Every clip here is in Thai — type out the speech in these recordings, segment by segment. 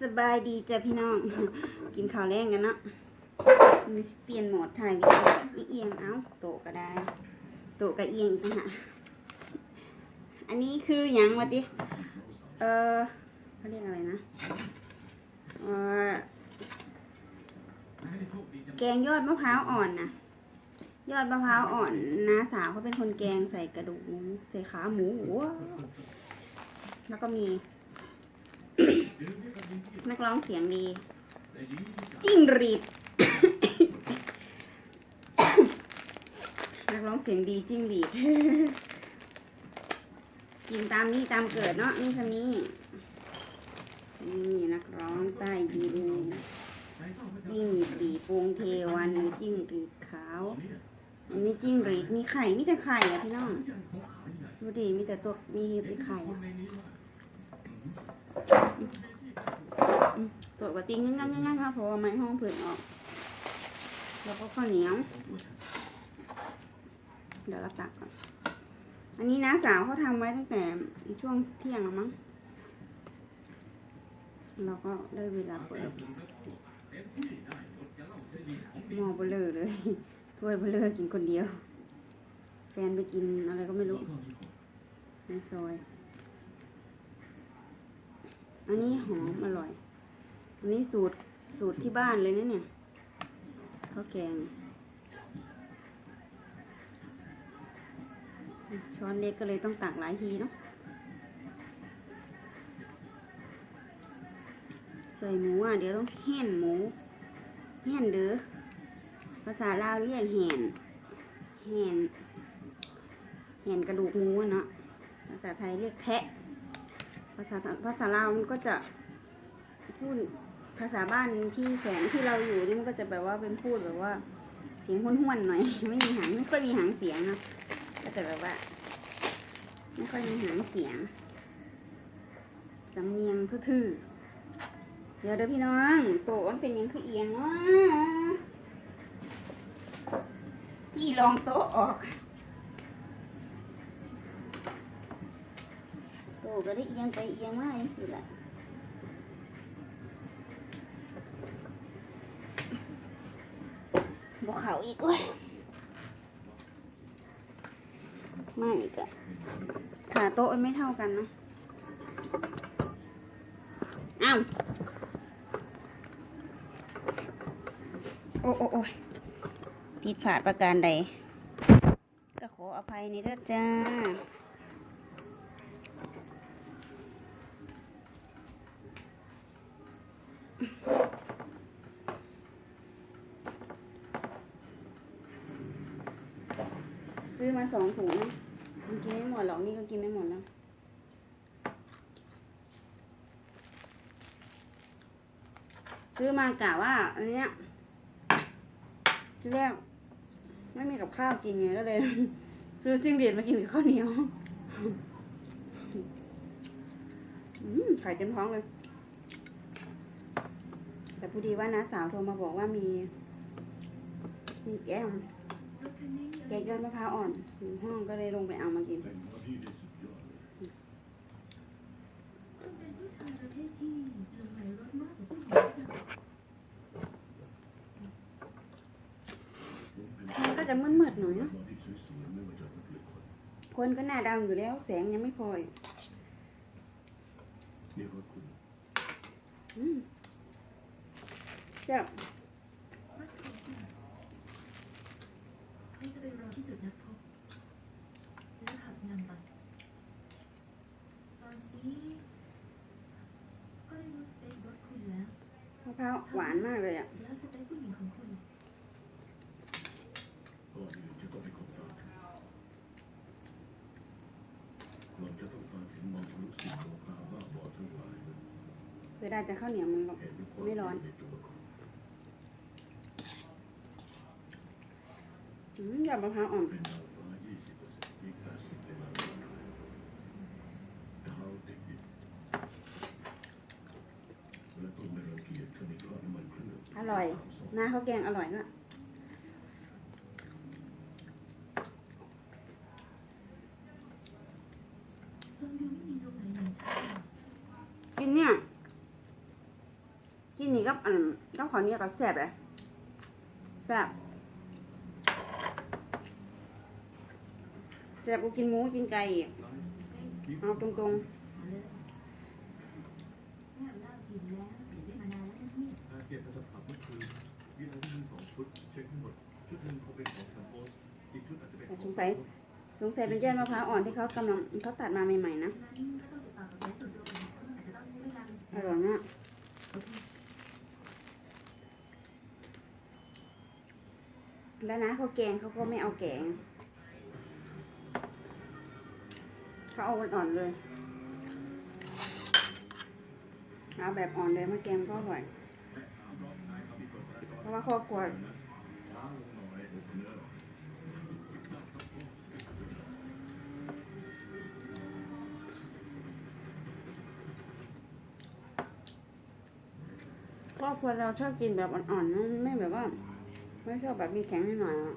สบายดีจ้ะพี่น้อง กินข้าวแรงกันเนาะมีเปลี่ยนโหมดถ่ายวิดีโอเอียงเอาโตก็ได้ โตก็เอียงอีกต่างหาอันนี้คือยังวะติเออเขาเรียกอะไรนะเออแกงยอดมะพร้าวอ่อนนะยอดมะพร้าวอ่อนน้าสาวเขาเป็นคนแกงใส่กระดูกหมูใส่ขาหมูแล้วก็มี นักร้องเสียงดี จิ้งหรีด นักร้องเสียงดีจิ้งหรีด กินตามนี้ตามเกิดเนาะนี่สนี่นี่นักร้องใต้ดินจิ้งหรีดวงเทวันจิ้งหรีดขาวอันนี้จิ้งหรีดมีไข่มีแต่ไข่อะพี่น้องดูดิมีแต่ตัวมีแต่ไข่อะ ตัวกว่าติ้งงั้นงั้นงั้นเพราะว่าไม้ห้องผืนออก แล้วก็ข้าวเหนียว เดี๋ยวเราตักก่อน อันนี้น้าสาวเขาทำไว้ตั้งแต่ช่วงเที่ยงแล้วมั้ง เราก็ได้เวลาเปิดหม้อเบลอเลย ถ้วยเบลอกินคนเดียว แฟนไปกินอะไรก็ไม่รู้ ในซอย อันนี้หอมอร่อย อันนี้สูตรสูตรที่บ้านเลยนะเนี่ยข้าวแกง ช้อนเล็กก็เลยต้องตักหลายทีเนาะใส่หมูอะเดี๋ยวต้องแห่นหมูแห่นเด้อภาษาลาวเรียกแห่นแห่นแห่นกระดูกหมูเนาะภาษาไทยเรียกแทะ ภาษาภาษาลาวมันก็จะพูดภาษาบ้านที่แฝงที่เราอยู่นี่มันก็จะแบบว่าเป็นพูดแบบว่า เสียงห้วนๆหน่อย ไม่มีหางไม่ค่อยมีหางเสียงนะก็จะแบบว่า ไม่ค่อยมีหางเสียงสำเนียงทื่อๆเดี๋ยวเดี๋ยวพี่น้องโตะมันเป็นยังคือเอียงวะพี่ลองโต๊ะออก โตก็ได้เอียงไปเอียงมาอย่างสิละบกเขาอีกเว้ยไม่อีกอะขาโต๊ะมันไม่เท่ากันนะอ้าวโอ้โอ้โอ้ยผิดพลาดประการใด ก็ขออภัยในเด้อจ้า ซื้อมาสองถุงนะมันกินไม่หมดหรอกนี่ก็กินไม่หมดแล้วซื้อมากะว่าอันเนี้ยที่แรกไม่มีกับข้าวกินไงก็เลย ซื้อจิ้งหรีดมากินกับข้าวเหนียวอืมไข่เต็มท้องเลย แต่พอดีว่าน้าสาวโทรมาบอกว่ามี มีแก้ม แกงยอดมะพร้าวอ่อนห้องก็เลยลงไปเอามากิน มันก็จะมืดๆหน่อยเนาะคนก็หน้าดำอยู่แล้ว แสงยังไม่พออีกอืมเจ้า ให้จะไปรอที่จุดนัดพบแล้วขับนำไปตอนนี้ก็ได้รู้สเปครถคุณแล้ว มะพ ร้าวหวานมากเลยอะแล้วสเปคผู้หญิงของคุณเสียดายแต่ข้าวเหนียวมันไม่ร้อนอืมยอดมะพร้าวอ่อนร่อย หน้าข้าวแกงอร่อยด้วยฟังดูไม่มีตรงไหนเหมือนฉันเลยกินเนี่ย กินนี่กับอันกับข้าวเนียก็แซ่บเลยแซ่บแซ่บกูกินหมูกินไก่เอาตรงเนี่ยเลิกกินแล้วเดี๋ยวได้มานานแล้วนะพี่ อาเก็บโทรศัพท์เมื่อคืน ยื่นเอาที่มีสองชุดเช็คทั้งหมดชุดหนึ่งคงเป็นของแคมโพสอีกชุดอาจจะเป็นของๆสงสัยเป็นยอดมะพร้าวอ่อนที่เขากำลังเขาตัดมาใหม่ๆนะอร่อยมากแล้วนะเขาแกงเขาก็ไม่เอาแกงเขาเอาอ่อนๆเลยเอาแบบอ่อนเลยมาแกงก็อร่อย เพราะว่าครอบครัวครอบครัวเราชอบกินแบบอ่อนๆนะไม่แบบว่า ไม่ชอบแบบมีแข็งนิดหน่อยอะ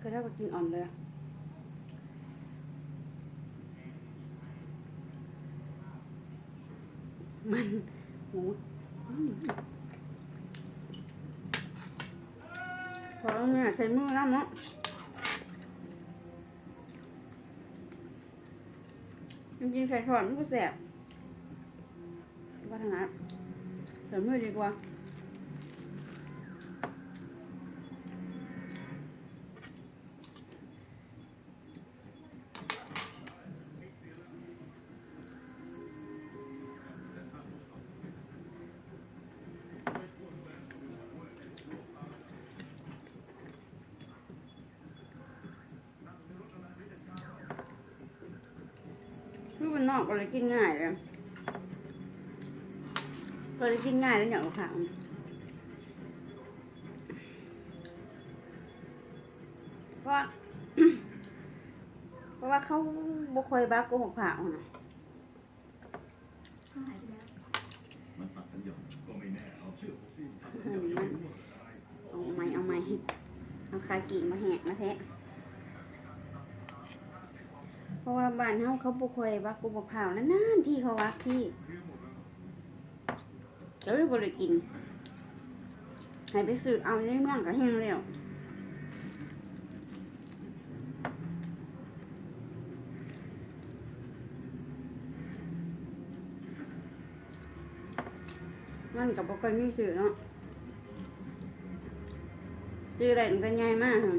ก็เท่ากับกินอ่อนเลยมันหมู อืมพอแล้วเนี่ยใส่มือแล้วเนาะจริงๆใส่ถอนมันก็แสบว่าทางนั้นใส่มือดีกว่า อกก็เลยกินง่ายเลยก็เลยกินง่ายแล้วอย่างลูกค้าเพราะว่าเพราะว่าเขาบุคอยบ้าโกหกผ่าเอานะเขาหายไปแล้วมันตัดสัญญาณก็ไม่แน่เอาเชื่อผมสิตัดสัญเอญาอณมันเอาไม้เอาไม้เอาคากิ่งมาแหกมาแทะเพ ราะว่าบ้านเฮาเขาบุคอยบ้าโกหกผ่านานๆที่เขาวักที่แล้วเลยบ่ได้กินให้ไปซื้อเอาในเมืองก็แห้งแล้วมันกับบ่ค่อยมีสื่อเนาะชื่ออะไรมันก็ง่ายมากค่ะ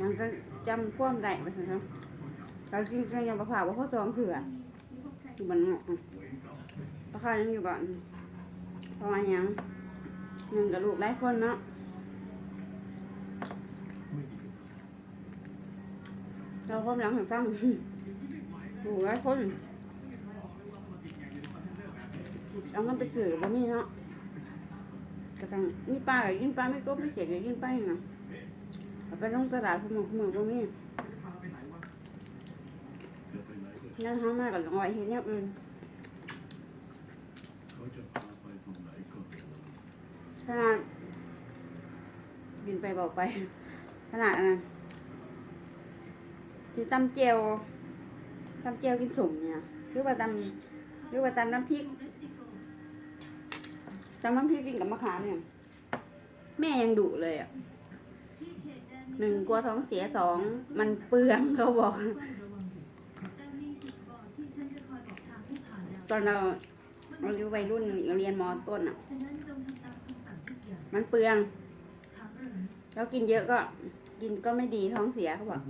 ยังก็ จำความได้ไปสิครับเราจริงๆยังประผ่าว่าเขาจองเถื่ออยู่บนเงาะอะประคายังอยู่ก่อนประมาณยังหนึ่งกับลูกหลายคนเนาะเราความหลังให้ฟังลูกหลายคนเอาเงินไปซื้อบ่มีเนาะก็ต้องนี่ปลาก็ยินปลาไม่กบไม่เจ็ดก็ยินไปเนาะ เอาไปลงตลาดพวกมือพวกมือบ่มีจะไปไหนก็นั่นหามาก็ต้องเอาไว้เฮ็ดแนวอื่นขาจะพาไปตรงไหนขนาดบินไปเบาไปขนาดอันนั้นที่ตำเจียวตำเจียวกินสมเนี่ยหรือว่าตำหรือว่าตำน้ำพริกตำน้ำพริกกินกับมะขามเนี่ยแม่ยังดุเลยอะ หนึ่งกลัวท้องเสียสองมันเปลืองเขาบอก ตอนเราเราอยู่วัยรุ่นเรียนมอต้นอะ มันเปลืองถามเรื่องนี้แล้วกินเยอะก็ กินก็ไม่ดีท้องเสียเขาบอก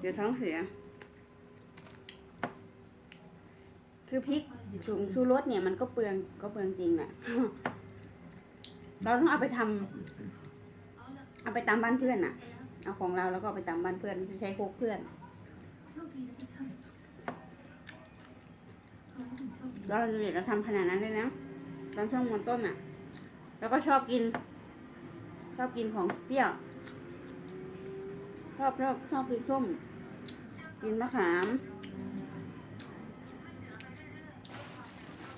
เดี๋ยวท้องเสีย คือพริกชูชูรสเนี่ยมันก็เปลืองก็เปลืองจริงแหละเราต้องเอาไปทำ เอาไปตามบ้านเพื่อนอะ เอาของเราแล้วก็ไปตามบ้านเพื่อนไม่ใช้โคกเพื่อน แล้วเราเด็กเราทำขนาดนั้นเลยนะตอนช่วงมนต้นอะ แล้วก็ชอบกิน ชอบกินของเปรี้ยว ชอบชอบชอบกินส้ม กินมะขาม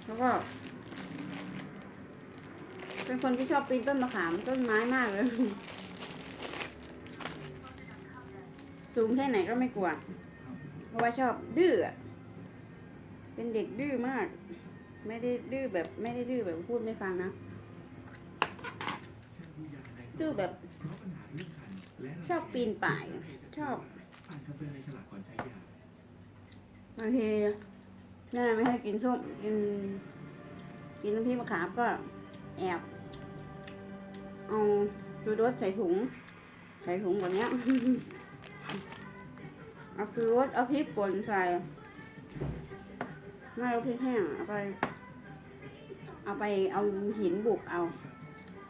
แล้วก็เป็นคนที่ชอบปีนต้นมะขามต้นไม้มากเลย สูงแค่ไหนก็ไม่กลัว เพราะว่าชอบดื้อเป็นเด็กดื้อมาก ไม่ได้ดื้อแบบ ไม่ได้ดื้อแบบพูดไม่ฟังนะดื้อแบบชอบปีนป่ายชอบบางทีแม่ไม่ให้กินส้มกิน กินน้ำพริกมะขามก็แอบเอาจูรสใส่ถุง ใส่ถุงแบบเนี้ย เอาคือรสเอาพริกป่นใส่ ไม่เอาพริกแห้งเอาไป เอาไปเอาหินบุกเอา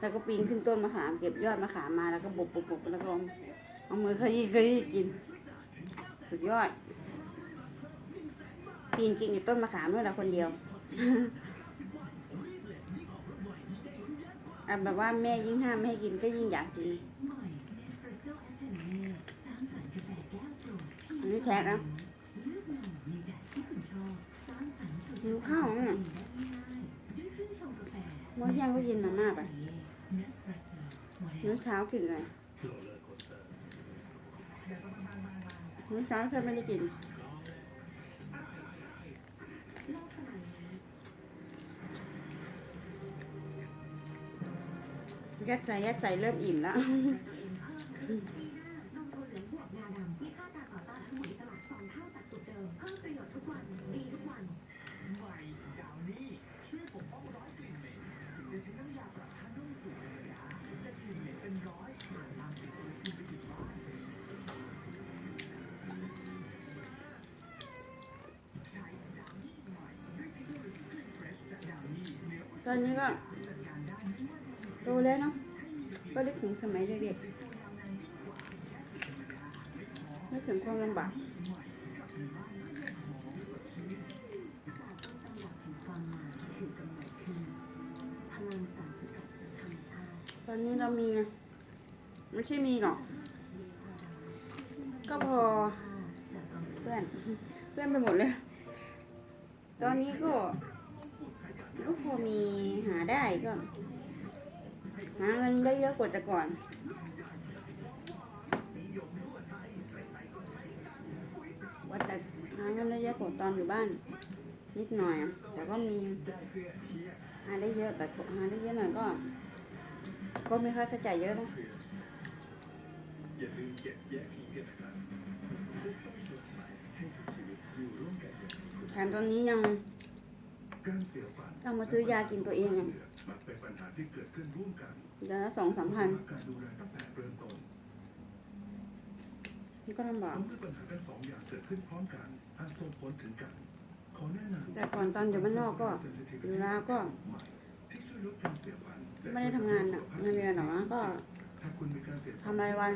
แล้วก็ปีนขึ้นต้นมะขามเก็บยอดมะขามมาแล้วก็บุบบุบบุบแล้วก็เอามือขยี้ขยี้กิน สุดยอด ปีนกินอยู่ต้นมะขามด้วยละคนเดียวอะแบบว่าแม่ยิ่งห้ามไม่ให้กินก็ยิ่งอยากกิน รค์สูตรหิวข้าวอะได้ง่ายๆด้วยเครื่องชงกาเมื่อเช้าก็กินมาม่าไปเนสเปรสโซ่หมดมื้อเช้ากินอะไรมื้อเช้าฉันไม่ได้กินโลกสมัยนี้ยัดใส่ยัดใส่เริ่มอิ่มแล้ว ตอนนี้ก็โตแล้วเนาะก็ได้ถึงสมัยเด็กๆไม่ถึงความลำบากจากต้นตำรับแห่งความหมายถือกำเนิดขึ้นพลังสารสกัดจากธรรมชาติตอนนี้เรามีไม่ใช่มีหรอก ก็พอเพื่อน เพื่อนไปหมดเลย ตอนนี้ก็ ก็พอมีหาได้ก็หาเงินได้เยอะกว่าแต่ก่อนว่าแต่หาเงินได้เยอะกว่าตอนอยู่บ้าน นิดหน่อย แต่ก็มีหาได้เยอะแต่หาได้เยอะหน่อยก็ ก็มีค่าใช้จ่ายเยอะนะอย่าลืมเก็บแยกทิ้งกันนะครับแถมตอนนี้ยัง การเสียฝันต้องมาซื้อยากินตัวเองอะมักเป็นปัญหาที่เกิดขึ้นร่วมกันเดือนละสองสามพันการดูแลตั้งแต่เริ่มต้นนี่ก็ลำบากต้องเมื่อปัญหาทั้งสองอย่างเกิดขึ้นพร้อมกันอาจส่งผลถึงกันขอแนะนำแต่ก่อนตอนอยู่บ้านนอกก็อยู่ลาวก็ที่ช่วยลดการเสียฝันไม่ได้ทำงานหนักเงินเดือนหรอกนะก็ถ้าคุณมีการเสียฝัทำรายวัน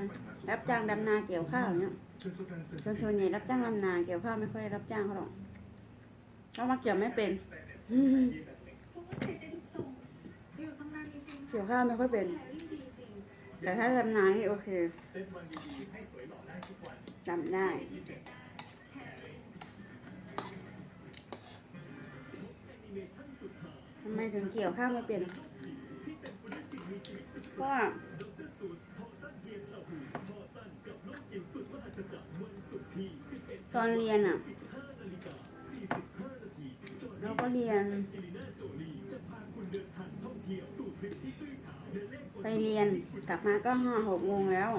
รับจ้างดำนาเกี่ยวข้าวอย่างเงี้ยช่วยลดการเสียส่วนส่วนใหญ่รับจ้างดำนาเกี่ยวข้าวไม่ค่อยได้รับจ้างเขาหรอกเพราะว่าเกี่ยวไม่เป็น เกี่ยวข้าวไม่ค่อยเป็น แต่ถ้าดำนายโอเคทำได้ทำไมถึงเกี่ยวข้าวไม่เป็นที่เต็มไปด้วยสิ่งมีชีวิตสุดเพราะว่าดรสูตอนเยสลาหูพอตันกับโลกจิ๋วสุดมหัศจรรย์วันศุกร์ที่11ตอนเรียนอะ เราเรียน ไปเรียนกลับมาก็ห้าหกโมงแล้ว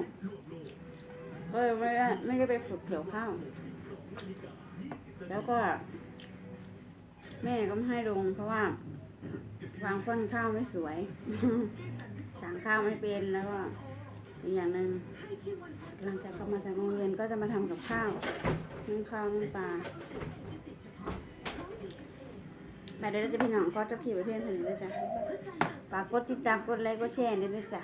ก็เลยไม่ได้ไม่ได้ไปฝึกเกี่ยวข้าว แล้วก็ แม่ก็ไม่ให้ลงเพราะว่า วางฟ้นข้าวไม่สวย สั่งข้าวไม่เป็นแล้วก็อีกอย่างหนึ่งหลังจากกลับมาจากโรงเรียนก็จะมาทำกับข้าวนึ่งข้าวนึ่งปลา ไปเดี๋ยจะพี่น้องก็จะพี่ไปเพื่อนคนนี้ด้วยจ้ะฝากกดติดตามกดไลค์กดแชร์ด้วยจ้ะ